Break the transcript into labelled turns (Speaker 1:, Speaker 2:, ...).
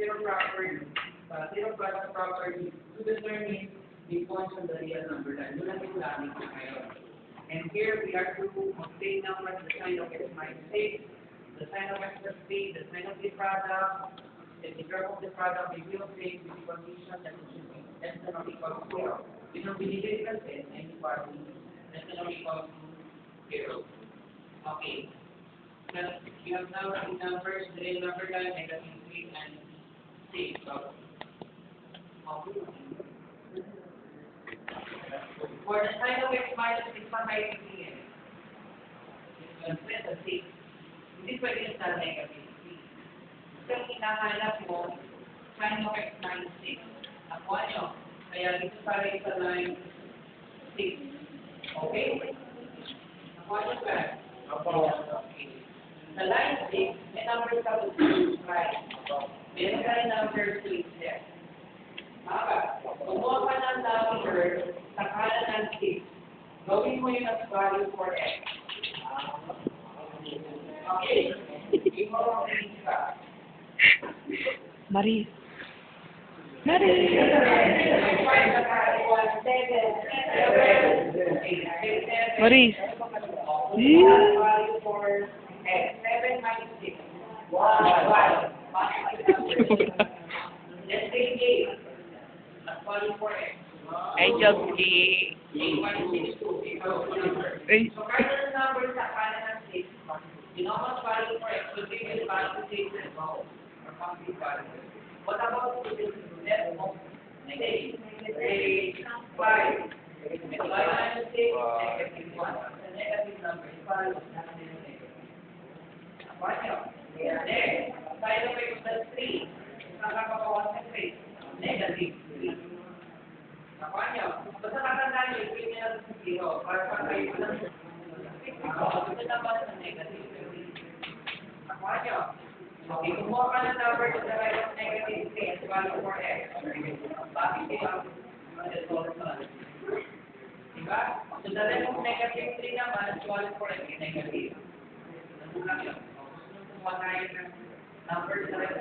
Speaker 1: zero property, uh, zero product property to determine the points on the real number yung ngayon. And here we are to obtain numbers, the sign of x minus 8, the sign of x plus 3, the sign of the product, the figure of the product will be obtained with the condition that it should be less than or equal to zero. Yun ang binigay kasi na inequality less than or equal to zero. Okay. Now, you have now the numbers, the real number negative 3 and 6. So. For the sign of x minus 6, patay yung PN. Yung set of 6. Hindi pwede sa negative 3. Kasi hinahanap mo, sign of x minus 6. Nakuha nyo. Kaya dito pa rin sa line 6. Okay? Nakuha nyo ba? Okay. Sa line 6, may number ka po right. Meron ka rin number 2 there. Maka, kumuha ka ng number sa kanan ng 6. Gawin mo yun as value for x. Okay. Mo ang ka.
Speaker 2: Maris. Maris. Maris. Angel P. Eight.
Speaker 1: So, kailan number sa kanan ng six, you know what's value for x? You the value to six and go. Or complete. What about the level? Negative. Five. Five. So, minus six, negative. The negative number is five. That's negative. plus Saan ka concentrate? Negative 3. Nakuha nyo? Basta kakandaan nyo, ibigay nyo lang sa 0 para pa kayo lang. Ito naman sa negative. Nakuha nyo? Okay, kumuha ka ng number to the right of negative 3 as value for x. Bakit sila mag-solve na? Diba? So the left of negative 3 naman value for x negative. Nakuha? Kung kumuha tayo ng number sa right of